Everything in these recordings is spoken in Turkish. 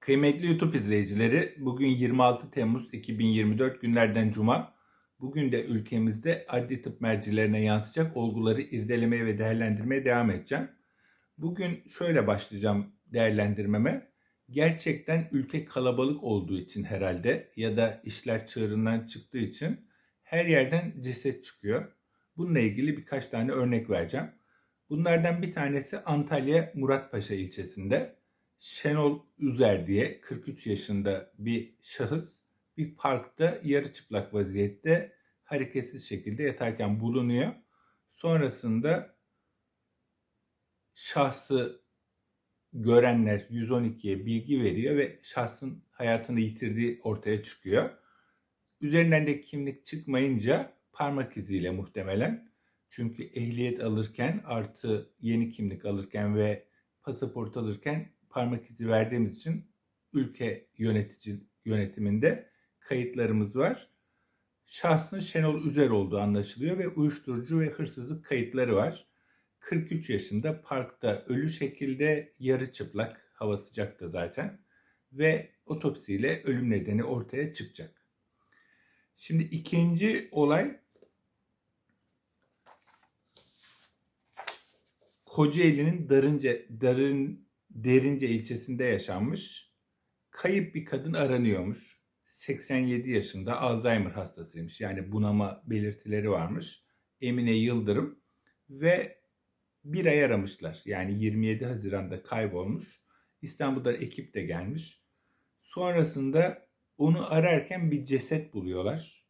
Kıymetli YouTube izleyicileri, bugün 26 Temmuz 2024 günlerden Cuma. Bugün de ülkemizde adli tıp mercilerine yansıyacak olguları irdelemeye ve değerlendirmeye devam edeceğim. Bugün şöyle başlayacağım değerlendirmeme. Gerçekten ülke kalabalık olduğu için herhalde ya da işler çığırından çıktığı için her yerden ceset çıkıyor. Bununla ilgili birkaç tane örnek vereceğim. Bunlardan bir tanesi Antalya Muratpaşa ilçesinde. Şenol Üzer diye 43 yaşında bir şahıs bir parkta yarı çıplak vaziyette hareketsiz şekilde yatarken bulunuyor. Sonrasında şahsı görenler 112'ye bilgi veriyor ve şahsın hayatını yitirdiği ortaya çıkıyor. Üzerinden de kimlik çıkmayınca parmak iziyle muhtemelen çünkü ehliyet alırken artı yeni kimlik alırken ve pasaport alırken parmak izi verdiğimiz için ülke yönetici yönetiminde kayıtlarımız var. Şahsın Şenol Üzer olduğu anlaşılıyor ve uyuşturucu ve hırsızlık kayıtları var. 43 yaşında parkta ölü şekilde yarı çıplak, hava sıcak da zaten ve otopsiyle ölüm nedeni ortaya çıkacak. Şimdi ikinci olay Kocaeli'nin Darınca, Darın, Derince ilçesinde yaşanmış. Kayıp bir kadın aranıyormuş. 87 yaşında Alzheimer hastasıymış. Yani bunama belirtileri varmış. Emine Yıldırım ve bir ay aramışlar. Yani 27 Haziran'da kaybolmuş. İstanbul'da ekip de gelmiş. Sonrasında onu ararken bir ceset buluyorlar.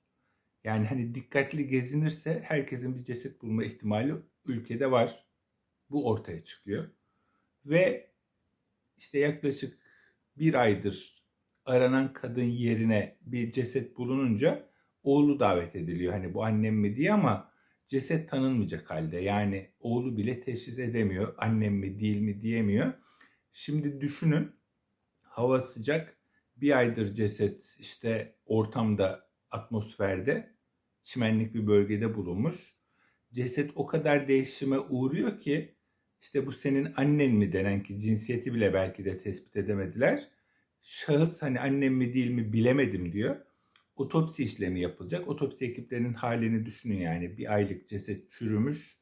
Yani hani dikkatli gezinirse herkesin bir ceset bulma ihtimali ülkede var. Bu ortaya çıkıyor. Ve işte yaklaşık bir aydır aranan kadın yerine bir ceset bulununca oğlu davet ediliyor. Hani bu annem mi diye ama ceset tanınmayacak halde. Yani oğlu bile teşhis edemiyor. Annem mi değil mi diyemiyor. Şimdi düşünün hava sıcak bir aydır ceset işte ortamda atmosferde çimenlik bir bölgede bulunmuş. Ceset o kadar değişime uğruyor ki işte bu senin annen mi denen ki cinsiyeti bile belki de tespit edemediler. Şahıs hani annem mi değil mi bilemedim diyor. Otopsi işlemi yapılacak. Otopsi ekiplerinin halini düşünün yani bir aylık ceset çürümüş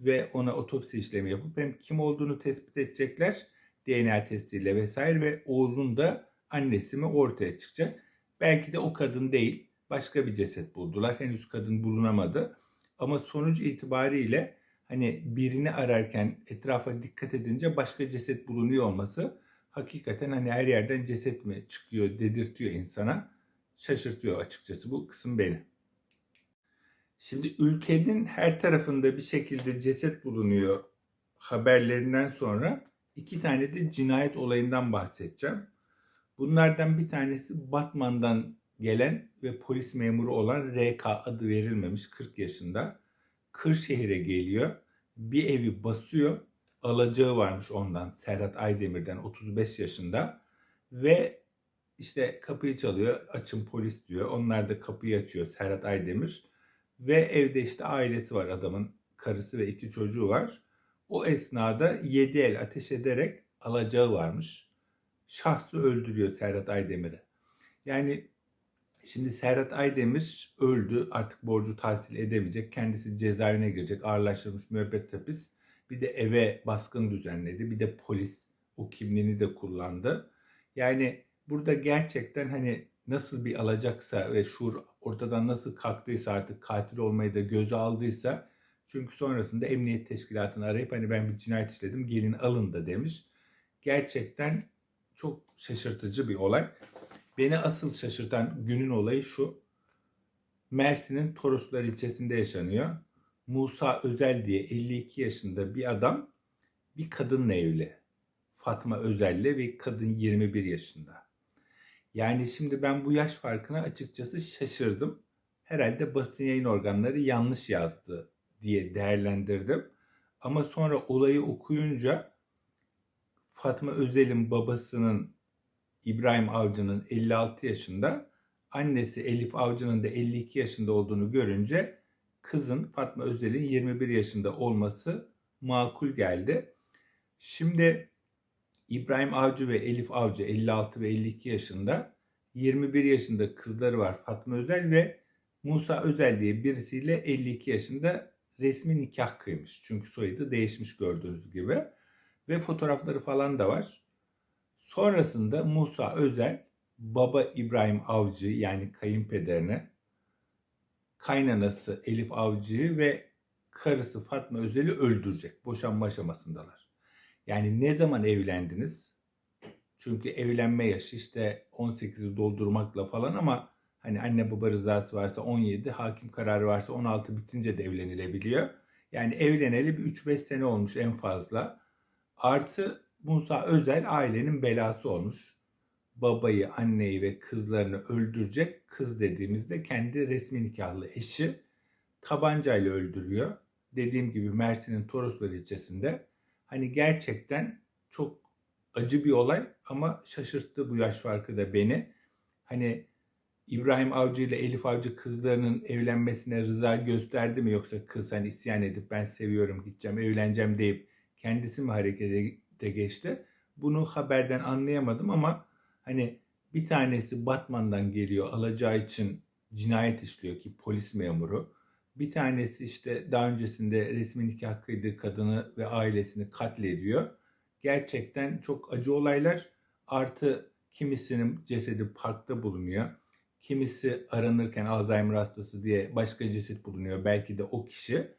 ve ona otopsi işlemi yapıp hem kim olduğunu tespit edecekler DNA testiyle vesaire ve oğlun da annesi mi ortaya çıkacak. Belki de o kadın değil başka bir ceset buldular. Henüz kadın bulunamadı. Ama sonuç itibariyle hani birini ararken etrafa dikkat edince başka ceset bulunuyor olması hakikaten hani her yerden ceset mi çıkıyor dedirtiyor insana. Şaşırtıyor açıkçası bu kısım beni. Şimdi ülkenin her tarafında bir şekilde ceset bulunuyor haberlerinden sonra iki tane de cinayet olayından bahsedeceğim. Bunlardan bir tanesi Batman'dan gelen ve polis memuru olan RK adı verilmemiş 40 yaşında. Kırşehir'e geliyor. Bir evi basıyor. Alacağı varmış ondan Serhat Aydemir'den 35 yaşında. Ve işte kapıyı çalıyor. Açın polis diyor. Onlar da kapıyı açıyor Serhat Aydemir. Ve evde işte ailesi var adamın. Karısı ve iki çocuğu var. O esnada yedi el ateş ederek alacağı varmış. Şahsı öldürüyor Serhat Aydemir'i. Yani Şimdi Serhat Aydemir öldü. Artık borcu tahsil edemeyecek. Kendisi cezaevine girecek. Ağırlaştırılmış müebbet hapis. Bir de eve baskın düzenledi. Bir de polis o kimliğini de kullandı. Yani burada gerçekten hani nasıl bir alacaksa ve şuur ortadan nasıl kalktıysa artık katil olmayı da göze aldıysa çünkü sonrasında emniyet teşkilatını arayıp hani ben bir cinayet işledim gelin alın da demiş. Gerçekten çok şaşırtıcı bir olay. Beni asıl şaşırtan günün olayı şu. Mersin'in Toroslar ilçesinde yaşanıyor. Musa Özel diye 52 yaşında bir adam bir kadınla evli. Fatma Özel'le ve kadın 21 yaşında. Yani şimdi ben bu yaş farkına açıkçası şaşırdım. Herhalde basın yayın organları yanlış yazdı diye değerlendirdim. Ama sonra olayı okuyunca Fatma Özel'in babasının İbrahim Avcı'nın 56 yaşında, annesi Elif Avcı'nın da 52 yaşında olduğunu görünce kızın Fatma Özel'in 21 yaşında olması makul geldi. Şimdi İbrahim Avcı ve Elif Avcı 56 ve 52 yaşında. 21 yaşında kızları var Fatma Özel ve Musa Özel diye birisiyle 52 yaşında resmi nikah kıymış. Çünkü soyadı değişmiş gördüğünüz gibi. Ve fotoğrafları falan da var. Sonrasında Musa Özel baba İbrahim Avcı yani kayınpederine kaynanası Elif Avcı'yı ve karısı Fatma Özel'i öldürecek. Boşanma aşamasındalar. Yani ne zaman evlendiniz? Çünkü evlenme yaşı işte 18'i doldurmakla falan ama hani anne baba rızası varsa 17, hakim kararı varsa 16 bitince de evlenilebiliyor. Yani evleneli bir 3-5 sene olmuş en fazla. Artı Musa Özel ailenin belası olmuş. Babayı, anneyi ve kızlarını öldürecek. Kız dediğimizde kendi resmi nikahlı eşi tabancayla öldürüyor. Dediğim gibi Mersin'in Toroslar ilçesinde. Hani gerçekten çok acı bir olay ama şaşırttı bu yaş farkı da beni. Hani İbrahim Avcı ile Elif Avcı kızlarının evlenmesine rıza gösterdi mi yoksa kız hani isyan edip ben seviyorum gideceğim evleneceğim deyip kendisi mi harekete geçti? Bunu haberden anlayamadım ama hani bir tanesi Batman'dan geliyor alacağı için cinayet işliyor ki polis memuru. Bir tanesi işte daha öncesinde resmi nikah kıydığı kadını ve ailesini katlediyor. Gerçekten çok acı olaylar. Artı kimisinin cesedi parkta bulunuyor. Kimisi aranırken Alzheimer hastası diye başka ceset bulunuyor. Belki de o kişi.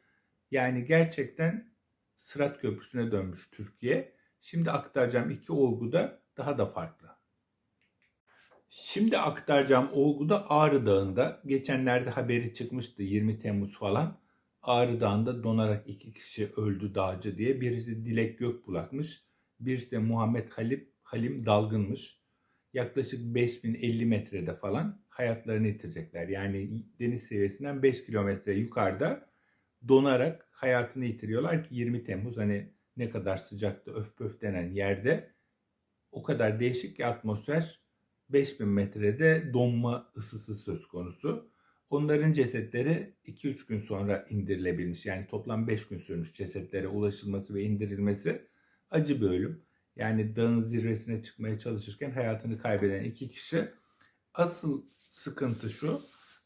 Yani gerçekten Sırat Köprüsü'ne dönmüş Türkiye. Şimdi aktaracağım iki olgu da daha da farklı. Şimdi aktaracağım olgu da Ağrı Dağı'nda. Geçenlerde haberi çıkmıştı 20 Temmuz falan. Ağrı Dağı'nda donarak iki kişi öldü dağcı diye. Birisi Dilek Gökbulak'mış. Birisi de Muhammed Halim, Halim Dalgın'mış. Yaklaşık 5050 metrede falan hayatlarını yitirecekler. Yani deniz seviyesinden 5 kilometre yukarıda donarak hayatını yitiriyorlar ki 20 Temmuz hani ne kadar sıcakta öf pöf denen yerde o kadar değişik ki atmosfer 5000 metrede donma ısısı söz konusu. Onların cesetleri 2-3 gün sonra indirilebilmiş. Yani toplam 5 gün sürmüş cesetlere ulaşılması ve indirilmesi. Acı bir ölüm. Yani dağın zirvesine çıkmaya çalışırken hayatını kaybeden iki kişi. Asıl sıkıntı şu.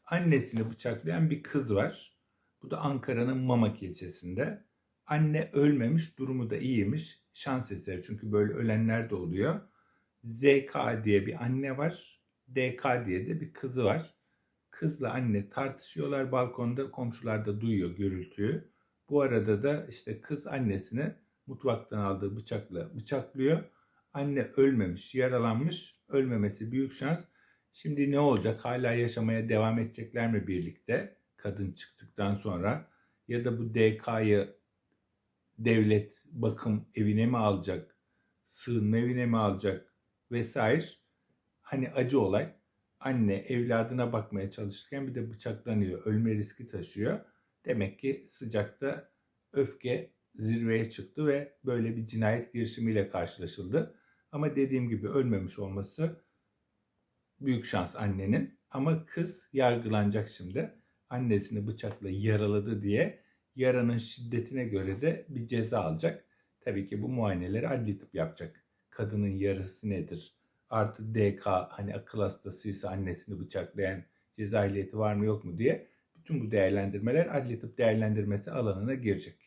Annesini bıçaklayan bir kız var. Bu da Ankara'nın Mamak ilçesinde. Anne ölmemiş, durumu da iyiymiş. Şans eseri çünkü böyle ölenler de oluyor. ZK diye bir anne var. DK diye de bir kızı var. Kızla anne tartışıyorlar balkonda. Komşular da duyuyor gürültüyü. Bu arada da işte kız annesini mutfaktan aldığı bıçakla bıçaklıyor. Anne ölmemiş, yaralanmış. Ölmemesi büyük şans. Şimdi ne olacak? Hala yaşamaya devam edecekler mi birlikte? Kadın çıktıktan sonra ya da bu DK'yı devlet bakım evine mi alacak? Sığınma evine mi alacak? Vesaire. Hani acı olay. Anne evladına bakmaya çalışırken bir de bıçaklanıyor. Ölme riski taşıyor. Demek ki sıcakta öfke zirveye çıktı ve böyle bir cinayet girişimiyle karşılaşıldı. Ama dediğim gibi ölmemiş olması büyük şans annenin. Ama kız yargılanacak şimdi. Annesini bıçakla yaraladı diye yaranın şiddetine göre de bir ceza alacak. Tabii ki bu muayeneleri adli tıp yapacak. Kadının yarısı nedir? Artı DK hani akıl hastasıysa annesini bıçaklayan ceza ehliyeti var mı yok mu diye bütün bu değerlendirmeler adli tıp değerlendirmesi alanına girecek.